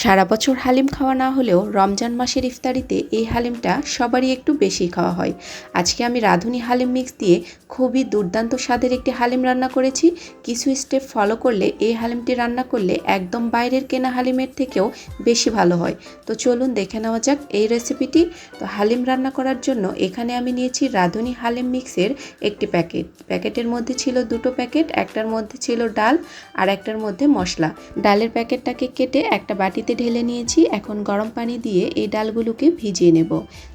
সারা বছর হালিম খাওয়া না হলেও রমজান মাসের ইফতারিতে এই হালিমটা সবারই একটু বেশি খাওয়া হয়। আজকে আমি রাঁধুনি হালিম মিক্স দিয়ে খুবই দুর্দান্ত স্বাদের একটি হালিম রান্না করেছি। কিছু স্টেপ ফলো করলে এই হালিমটি রান্না করলে একদম বাইরের কেনা হালিমের থেকেও বেশি ভালো হয়। তো চলুন দেখে নেওয়া যাক এই রেসিপিটি তো হালিম রান্না করার জন্য এখানে আমি নিয়েছি রাঁধুনি হালিম মিক্সের একটি প্যাকেট প্যাকেটের মধ্যে ছিল দুটো প্যাকেট একটার মধ্যে ছিল ডাল আর একটার মধ্যে মশলা। ডালের প্যাকেটটাকে কেটে একটা বাটিতে ঢেলে নিয়েছি। এখন গরম পানি দিয়ে এই ডালগুলোকে ভিজিয়ে নেব।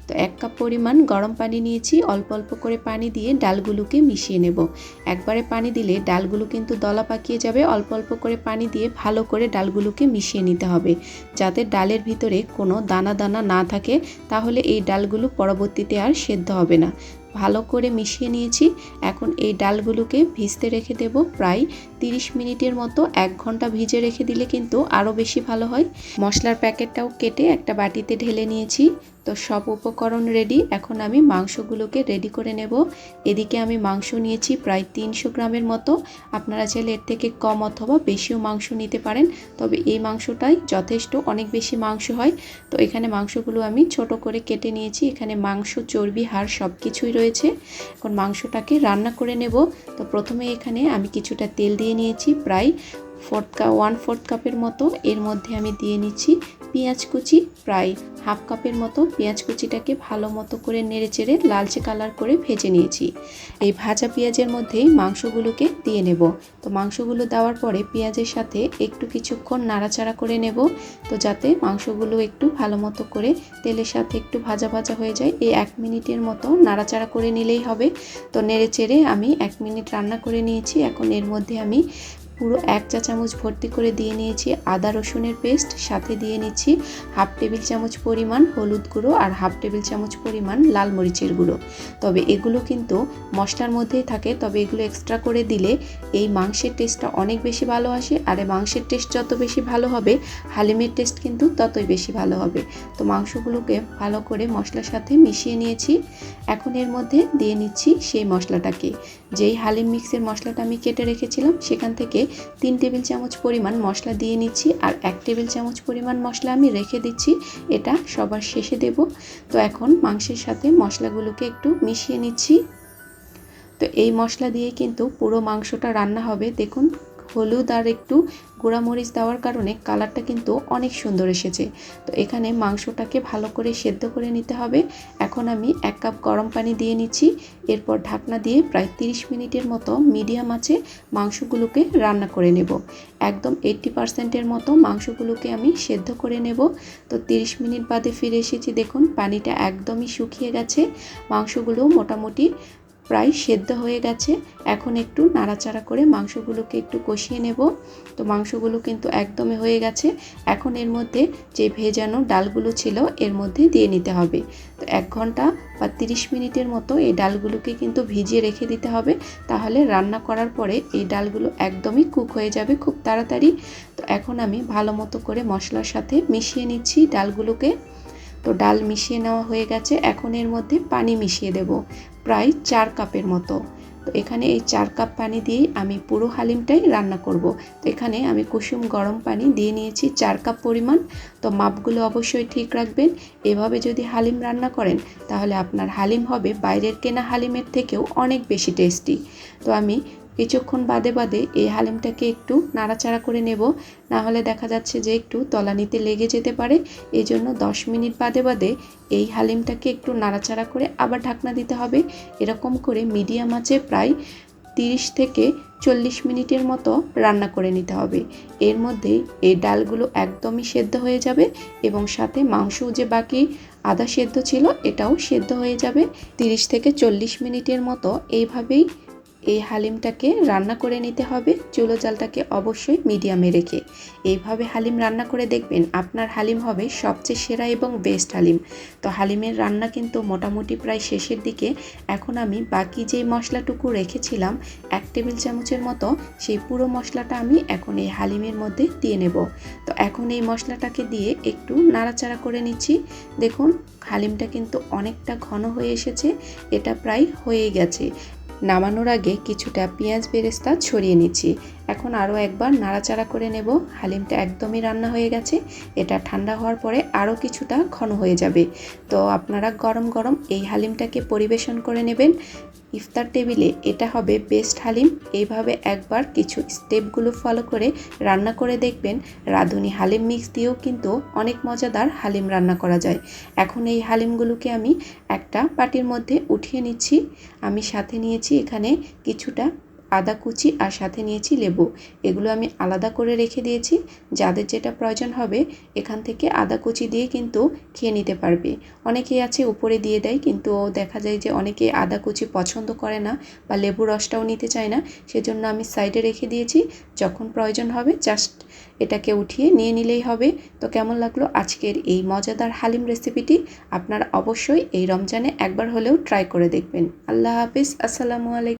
তো এক কাপ পরিমাণ গরম পানি নিয়েছি। অল্প অল্প করে পানি দিয়ে ডালগুলোকে মিশিয়ে নেব। একবারে পানি দিলে ডালগুলো কিন্তু দলা পাকিয়ে যাবে। অল্প অল্প করে পানি দিয়ে ভালো করে ডালগুলোকে মিশিয়ে নিতে হবে। যাতে ডালের ভিতরে কোনো দানা দানা না থাকে, তাহলে এই ডালগুলো পরবর্তীতে আর সেদ্ধ হবে না। ভালো করে মিশিয়ে নিয়েছি। এখন এই ডালগুলোকে ভিজতে রেখে দেব প্রায় 30 মিনিটের মতো। এক ঘণ্টা ভিজে রেখে দিলে কিন্তু আরও বেশি ভালো হয়। মশলার প্যাকেটটাও কেটে একটা বাটিতে ঢেলে নিয়েছি। তো সব উপকরণ রেডি এখন আমি মাংসগুলোকে রেডি করে নেব। এদিকে আমি মাংস নিয়েছি প্রায় তিনশো গ্রামের মতো। আপনারা চাইলে এর থেকে কম অথবা বেশিও মাংস নিতে পারেন। তবে এই মাংসটাই যথেষ্ট, অনেক বেশি মাংস হয়। তো এখানে মাংসগুলো আমি ছোট করে কেটে নিয়েছি। এখানে মাংস, চর্বি, হাড় সব কিছুই রয়েছে। এখন মাংসটাকে রান্না করে নেব। তো প্রথমে এখানে আমি কিছুটা তেল দিয়ে নিয়েছি, প্রায় ফোর্থ কাপ ওয়ান ফোর্থ কাপের মতো। এর মধ্যে আমি দিয়ে নিচ্ছি পেঁয়াজ কুচি, প্রায় হাফ কাপের মতো পেঁয়াজ কুচিটাকে ভালো মতো করে নেড়ে চেড়ে লালচে কালার করে ভেজে নিয়েছি। এই ভাজা পেঁয়াজের মধ্যেই মাংসগুলোকে দিয়ে নেব। তো মাংসগুলো দেওয়ার পরে পেঁয়াজের সাথে একটু কিছুক্ষণ নাড়াচাড়া করে নেব। তো যাতে মাংসগুলো একটু ভালো মতো করে তেলের সাথে একটু ভাজা ভাজা হয়ে যায়, এই এক মিনিটের মতো নাড়াচাড়া করে নিলেই হবে। তো নেড়ে চেড়ে আমি এক মিনিট রান্না করে নিয়েছি। এখন এর মধ্যে আমি পুরো এক চা চামচ ভর্তি করে দিয়ে নিয়েছি আদা রসুনের পেস্ট, সাথে দিয়ে নিচ্ছি হাফ টেবিল চামচ পরিমাণ হলুদ গুঁড়ো আর হাফ টেবিল চামচ পরিমাণ লাল মরিচের গুঁড়ো। তবে এগুলো কিন্তু মশলার মধ্যেই থাকে, তবে এগুলো এক্সট্রা করে দিলে এই মাংসের টেস্টটা অনেক বেশি ভালো আসে আর এই মাংসের টেস্ট যত বেশি ভালো হবে, হালিমের টেস্ট কিন্তু ততই বেশি ভালো হবে। তো মাংসগুলোকে ভালো করে মশলার সাথে মিশিয়ে নিয়েছি। এখন এর মধ্যে দিয়ে নিচ্ছি সেই মশলাটাকে। যেই হালিম মিক্সের মশলাটা আমি কেটে রেখেছিলাম, সেখান থেকে তিন টেবিল চামচ পরিমাণ মশলা দিয়ে নিচ্ছি আর এক টেবিল চামচ পরিমাণ মশলা আমি রেখে দিচ্ছি, এটা সবার শেষে দেব। তো এখন মাংসের সাথে মশলাগুলোকে একটু মিশিয়ে নিচ্ছি। তো এই মশলা দিয়ে কিন্তু পুরো মাংসটা রান্না হবে, দেখুন। হলুদ আর একটু গুঁড়ামরিচ দেওয়ার কারণে কালারটা কিন্তু অনেক সুন্দর এসেছে। তো এখানে মাংসটাকে ভালো করে সেদ্ধ করে নিতে হবে। এখন আমি এক কাপ গরম পানি দিয়ে নিচ্ছি। এরপর ঢাকনা দিয়ে প্রায় 30 মিনিটের মতো মিডিয়াম আছে মাংসগুলোকে রান্না করে নেব। একদম এইট্টি পার্সেন্টের মতো মাংসগুলোকে আমি সেদ্ধ করে নেব। তো 30 মিনিট বাদে ফিরে এসেছি। দেখুন, পানিটা একদমই শুকিয়ে গেছে। মাংসগুলো মোটামুটি প্রায় সেদ্ধ হয়ে গেছে। এখন একটু নাড়াচাড়া করে মাংসগুলোকে একটু কষিয়ে নেব। তো মাংসগুলো কিন্তু একদমই হয়ে গেছে। এখন এর মধ্যে যে ভেজানো ডালগুলো ছিল, এর মধ্যে দিয়ে নিতে হবে। তো এক ঘণ্টা বা তিরিশ মিনিটের মতো এই ডালগুলোকে কিন্তু ভিজিয়ে রেখে দিতে হবে। তাহলে রান্না করার পরে এই ডালগুলো একদমই কুক হয়ে যাবে খুব তাড়াতাড়ি। তো এখন আমি ভালো মতো করে মশলার সাথে মিশিয়ে নিচ্ছি ডালগুলোকে। তো ডাল মিশিয়ে নেওয়া হয়ে গেছে। এখন এর মধ্যে পানি মিশিয়ে দেব। প্রায় চার কাপের মতো। তো এখানে এই চার কাপ পানি দিয়েই আমি পুরো হালিমটাই রান্না করব। তো এখানে আমি কুসুম গরম পানি দিয়ে নিয়েছি চার কাপ পরিমাণ। তো মাপগুলো অবশ্যই ঠিক রাখবেন। এভাবে যদি হালিম রান্না করেন, তাহলে আপনার হালিম হবে বাইরের কেনা হালিমের থেকেও অনেক বেশি টেস্টি। তো আমি কিছুক্ষণ বাদে বাদে এই হালিমটাকে একটু নাড়াচাড়া করে নেব। না হলে দেখা যাচ্ছে যে একটু তলানিতে লেগে যেতে পারে। এই জন্য দশ মিনিট বাদে বাদে এই হালিমটাকে একটু নাড়াচাড়া করে আবার ঢাকনা দিতে হবে। এরকম করে মিডিয়াম আছে প্রায় তিরিশ থেকে চল্লিশ মিনিটের মতো রান্না করে নিতে হবে। এর মধ্যে এই ডালগুলো একদমই সেদ্ধ হয়ে যাবে এবং সাথে মাংস যে বাকি আদা সেদ্ধ ছিল এটাও সেদ্ধ হয়ে যাবে। তিরিশ থেকে চল্লিশ মিনিটের মতো এইভাবেই এই হালিমটাকে রান্না করে নিতে হবে। চুলো জালটাকে অবশ্যই মিডিয়ামে রেখে। এইভাবে হালিম রান্না করে দেখবেন আপনার হালিম হবে সবচেয়ে সেরা এবং বেস্ট হালিম। তো হালিমের রান্না কিন্তু মোটামুটি প্রায় শেষের দিকে। এখন আমি বাকি যেই মশলাটুকু রেখেছিলাম, এক টেবিল চামচের মতো, সেই পুরো মশলাটা আমি এখন এই হালিমের মধ্যে দিয়ে নেব। তো এখন এই মশলাটাকে দিয়ে একটু নাড়াচাড়া করে নিচ্ছি। দেখুন, হালিমটা কিন্তু অনেকটা ঘন হয়ে এসেছে। এটা প্রায় হয়ে গেছে। নামানোর আগে কিছুটা পেঁয়াজ বেরেস্তা ছড়িয়ে নিচ্ছি। এখন আরও একবার নাড়াচাড়া করে নেব। হালিমটা একদমই রান্না হয়ে গেছে। এটা ঠান্ডা হওয়ার পরে আরও কিছুটা ঘন হয়ে যাবে। তো আপনারা গরম গরম এই হালিমটাকে পরিবেশন করে নেবেন। ইফতার টেবিলে এটা হবে বেস্ট হালিম। এইভাবে একবার কিছু স্টেপগুলো ফলো করে রান্না করে দেখবেন। রাঁধুনি হালিম মিক্স দিয়েও কিন্তু অনেক মজাদার হালিম রান্না করা যায়। এখন এই হালিমগুলোকে আমি একটা পাটির মধ্যে উঠিয়ে নিচ্ছি। আমি সাথে নিয়েছি এখানে কিছুটা আদা, কুচি আর সাথে নিয়েছি লেবু। এগুলো আমি আলাদা করে রেখে দিয়েছি। যাদের যেটা প্রয়োজন হবে, এখান থেকে আদা, কুচি দিয়ে কিন্তু খেয়ে নিতে পারবে। অনেকেই আছে উপরে দিয়ে দেয়, কিন্তু দেখা যায় যে অনেকে আদা, কুচি পছন্দ করে না বা লেবু রসটাও নিতে চায় না। সেজন্য আমি সাইডে রেখে দিয়েছি। যখন প্রয়োজন হবে, জাস্ট এটাকে উঠিয়ে নিয়ে নিলেই হবে। তো কেমন লাগল আজকের এই মজাদার হালিম রেসিপিটি? আপনারা অবশ্যই এই রমজানে একবার হলেও ট্রাই করে দেখবেন। আল্লাহ হাফিজ। আসসালামু আলাইকুম।